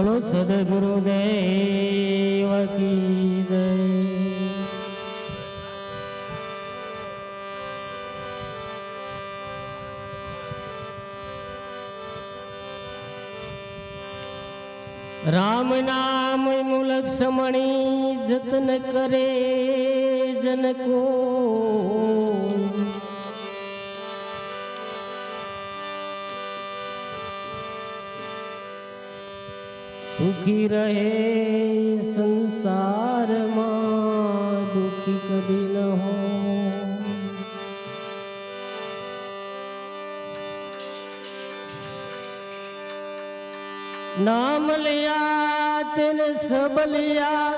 બોલો સદગુરુ દેવ કી જય. રામ નામ મુલક સમણી જતન કરે જનકો સુખી રહે સંસારમાં, દુખી કદી ન હો. નામ લયા, તેને સબ લયા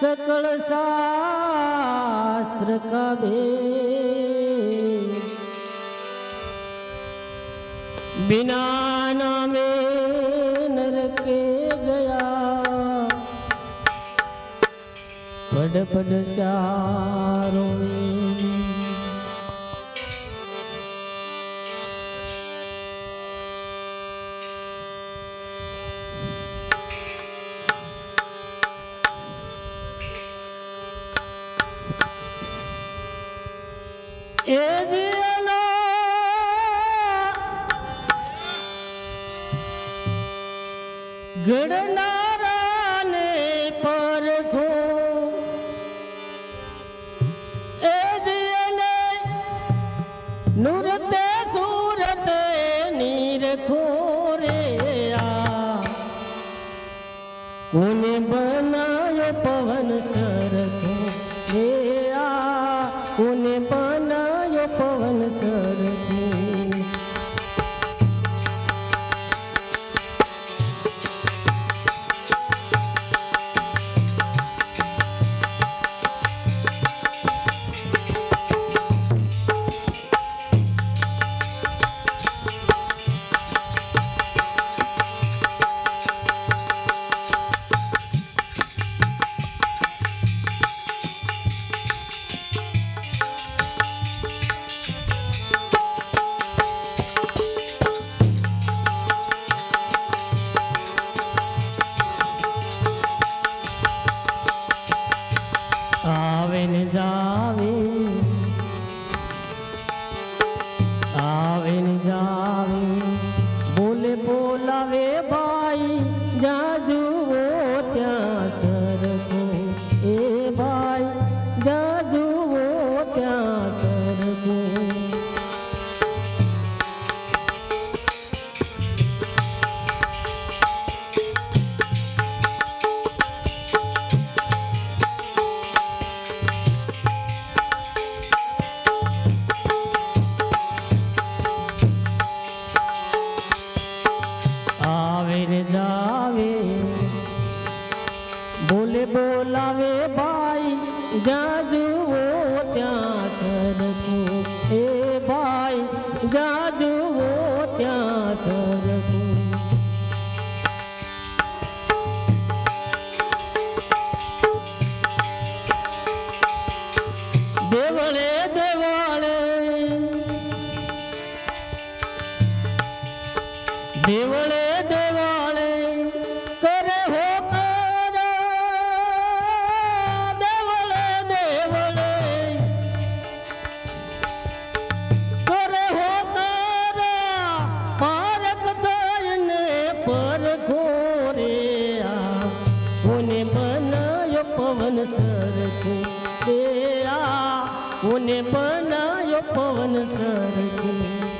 सकल शास्त्र का भेद बिना नामे પડપડ ચારો કોને બનાયો પવન સરખો રે આ કોને બનાયો પવન સરખું.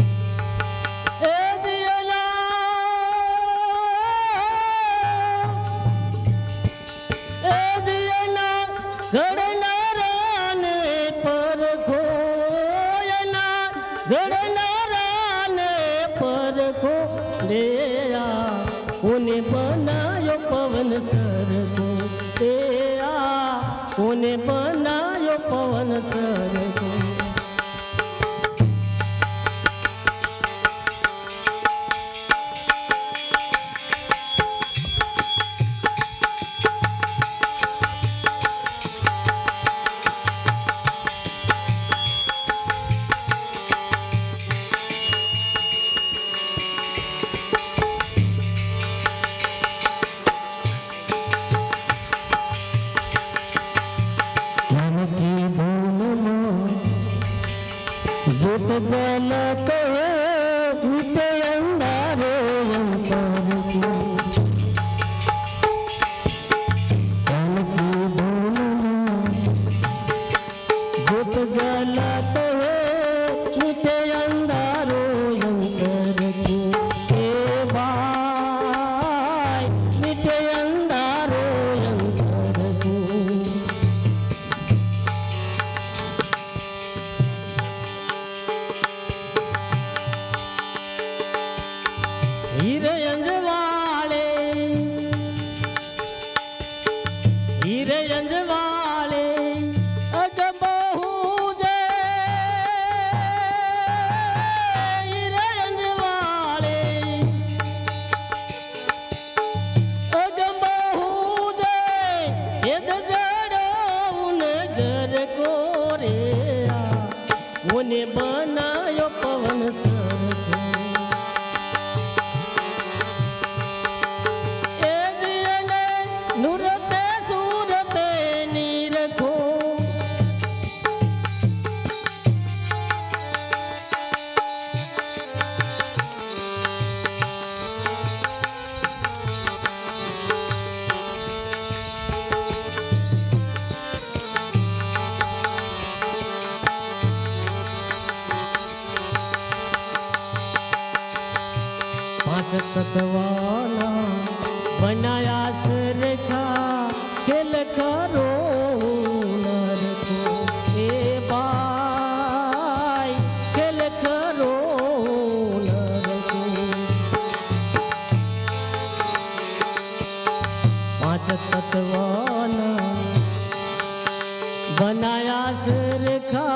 नयास रेखा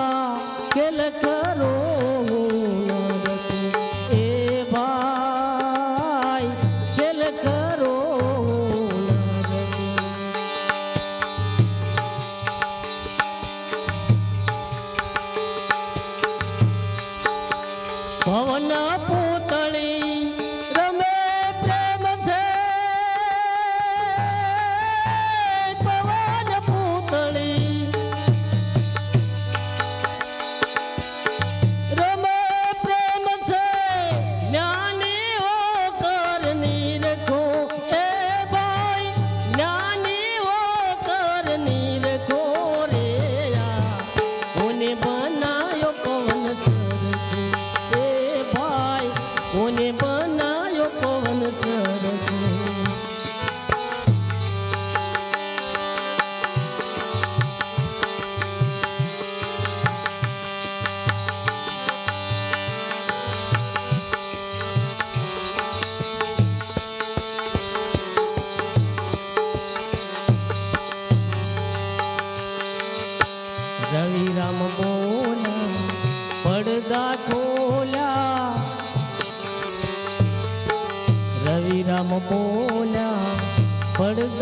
करो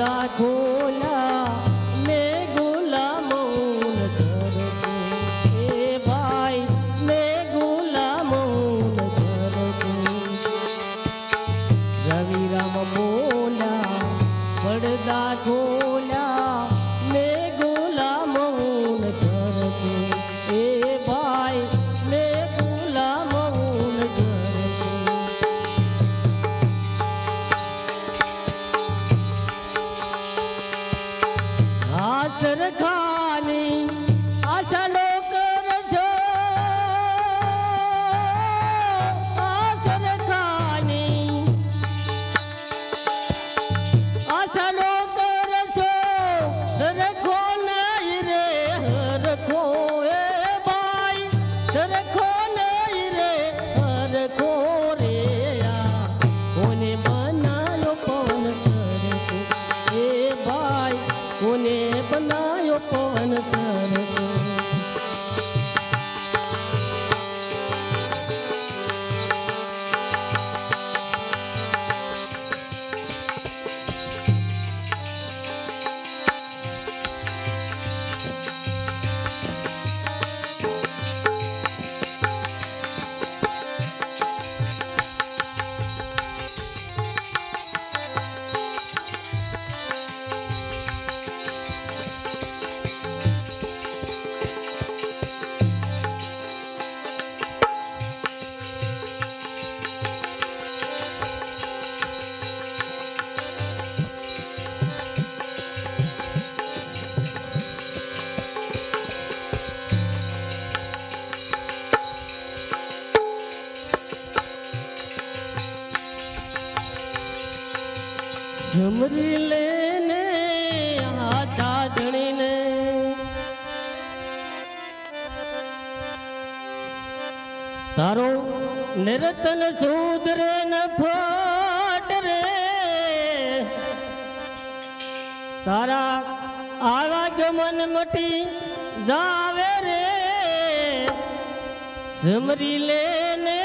da cor. તારો નિરતન સુધરે ન ફાટ રે. તારા આવા મન મટી જાવે રે. સમરી લેને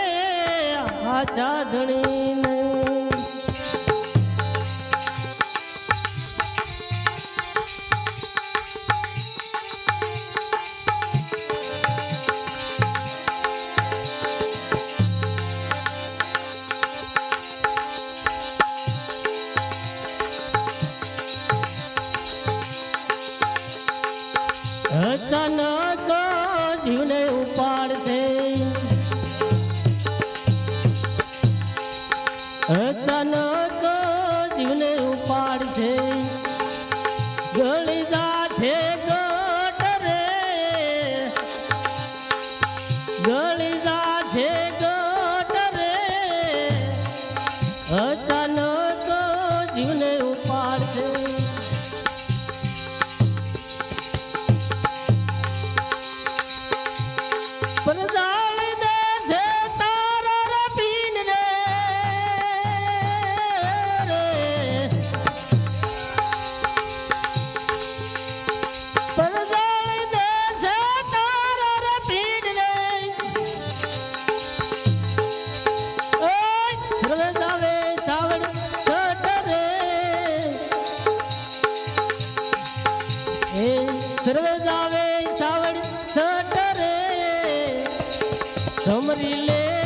આ ચાદણી સમરી લે.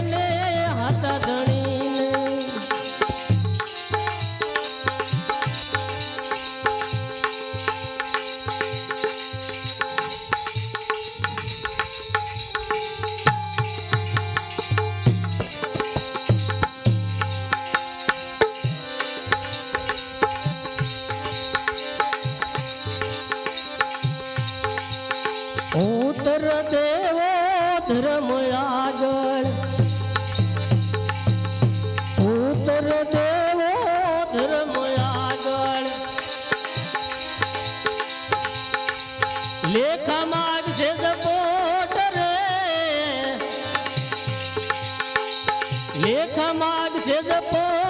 chega por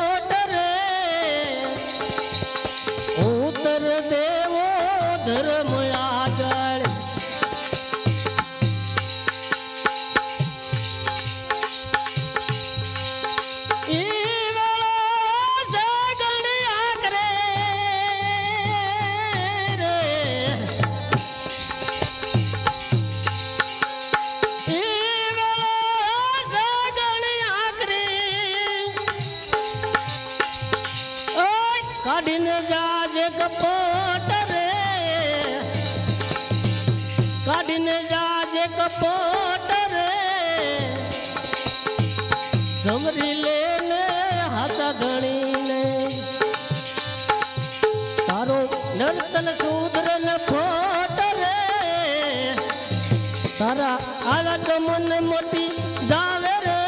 મોતી જાવે રે.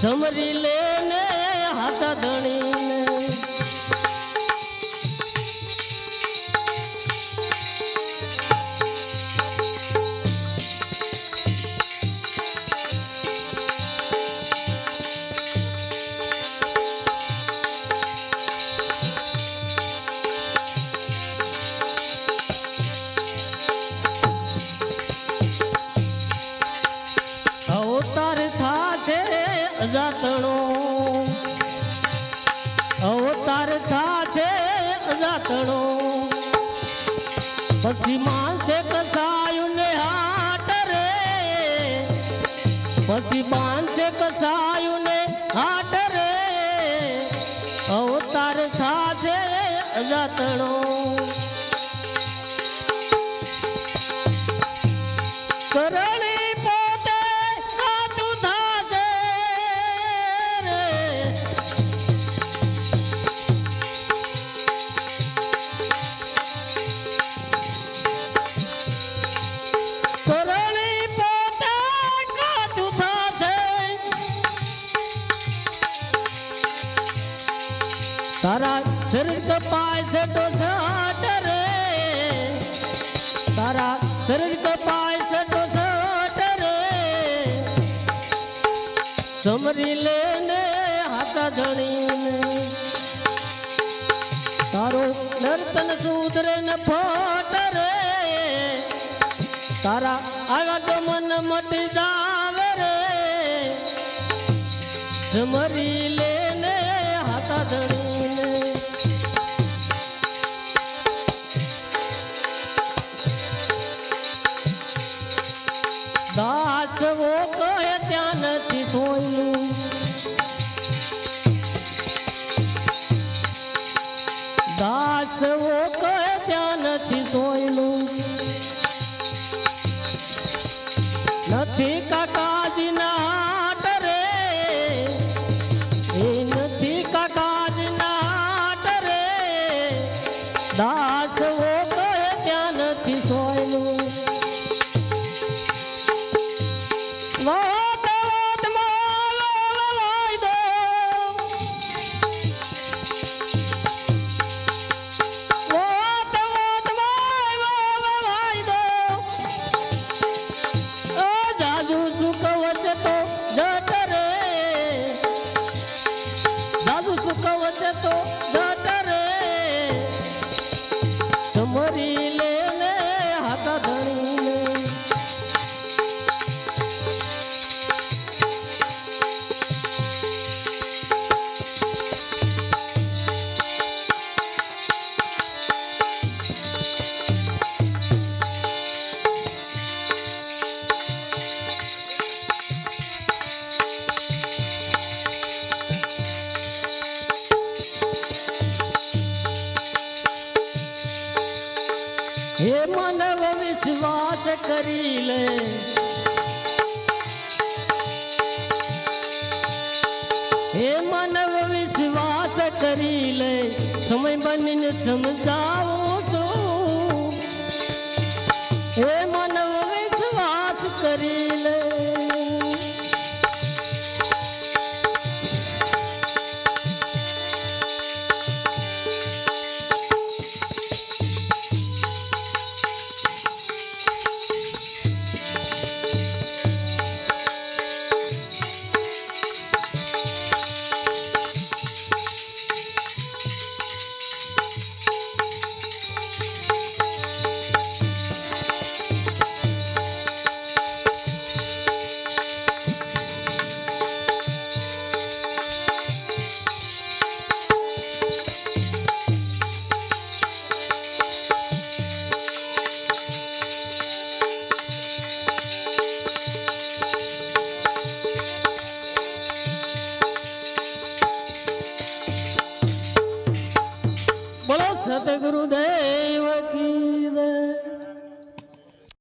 સમરી લે જાતણો. પછી માનસે કસાયું ને હાટ રે. પછી માનસે કસાયું ને હાટ રે. અવતાર થાશે જાતણો કપાય છે તો સાટ રે તારા સરજ કપાય છે તો સાટ રે સમરી લેને હાથા ધણીને તારો નર્તન સુધરે ન ફોટ રે તારા આવા ગમન મટી જાવે રે સમરી કરી લે. સમય બનીને સમજાવું.